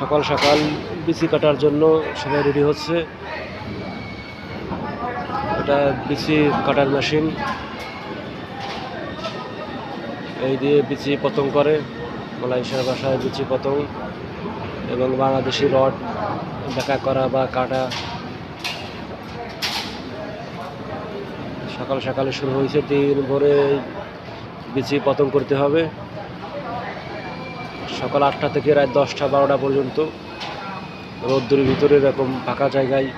সকাল সকাল বিচি কাটার জন্য সবাই রেডি হচ্ছে। এটা বিচি কাটার মেশিন। এই দিয়ে বিচি পতং করে। মালয়েশিয়ার ভাষায় বিচি পতং এবং বাংলাদেশি রড দেখা করা বা কাটা। সকাল সকালে শুরু হয়েছে। দিন ভরে বিচি পতন করতে হবে। সকাল আটটা থেকে রাত দশটা, বারোটা পর্যন্ত। রোদ্দুর ভিতরে এরকম ফাঁকা জায়গায়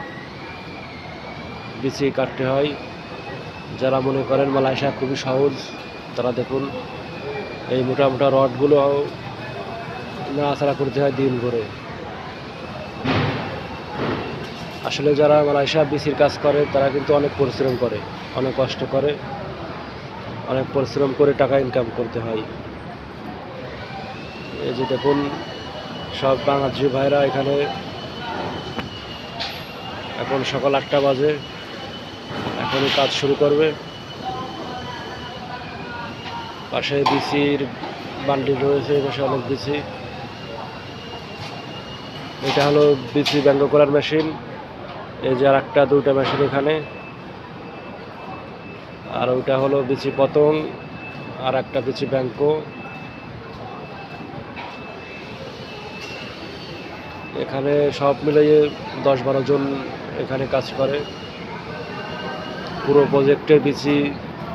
বিচি কাটতে হয়। যারা মনে করেন মালয়েশিয়া খুবই সহজ, তারা দেখুন এই মোটা মোটা রডগুলো নাড়াচাড়া করতে হয় দিন ভরে। আসলে যারা মালয়েশিয়া বিসির কাজ করে, তারা কিন্তু অনেক পরিশ্রম করে, অনেক কষ্ট করে, অনেক পরিশ্রম করে টাকা ইনকাম করতে হয়। এই যে দেখুন, সব বাংলাদেশি ভাইরা এখানে, এখন সকাল আটটা বাজে, এখনই কাজ শুরু করবে। পাশে বিসির বান্ডিল রয়েছে পাশে অনেক বিসি। এটা হলো বিসি ব্যঙ্গ করার মেশিন। এই যে আর একটা দুইটা মেশিন এখানে। আর ওইটা হলো বিচি পতন, আর একটা বিচি ব্যাঙ্ক এখানে সব মিলিয়ে দশ বারো জন এখানে কাজ করে। পুরো প্রজেক্টের বিচি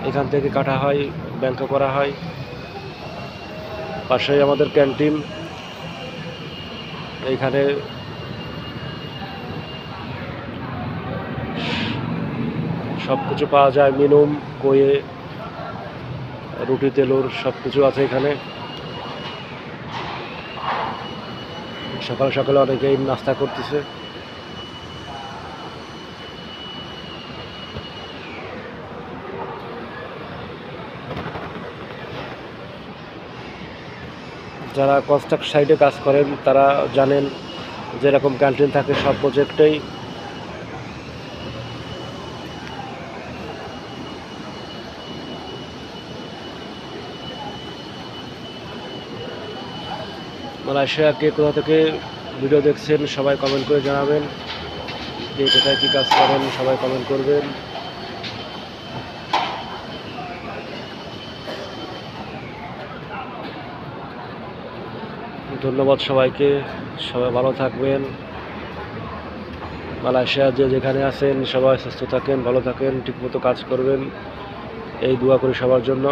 এখান থেকে কাটা হয় ব্যাংক করা হয়। পাশেই আমাদের ক্যান্টিন এইখানে সব কিছু পাওয়া যায় মিনুম কয়ে রুটি, তেলুর সব কিছু আছে এখানে। সকাল সকালে অনেকেই নাস্তা করতেছে। যারা কনস্ট্রাক্ট সাইডে কাজ করেন, তারা জানেন যেরকম ক্যান্টিন থাকে সব প্রজেক্টেই মালয়েশিয়া কে কোথা থেকে ভিডিও দেখছেন, সবাই কমেন্ট করে জানাবেন। কে কোথায় কী কাজ করেন, সবাই কমেন্ট করবেন। ধন্যবাদ সবাইকে, সবাই ভালো থাকবেন। মালয়েশিয়া যে যেখানে আছেন, সবাই সুস্থ থাকেন, ভালো থাকেন, ঠিকমতো কাজ করবেন। এই দোয়া করি সবার জন্য।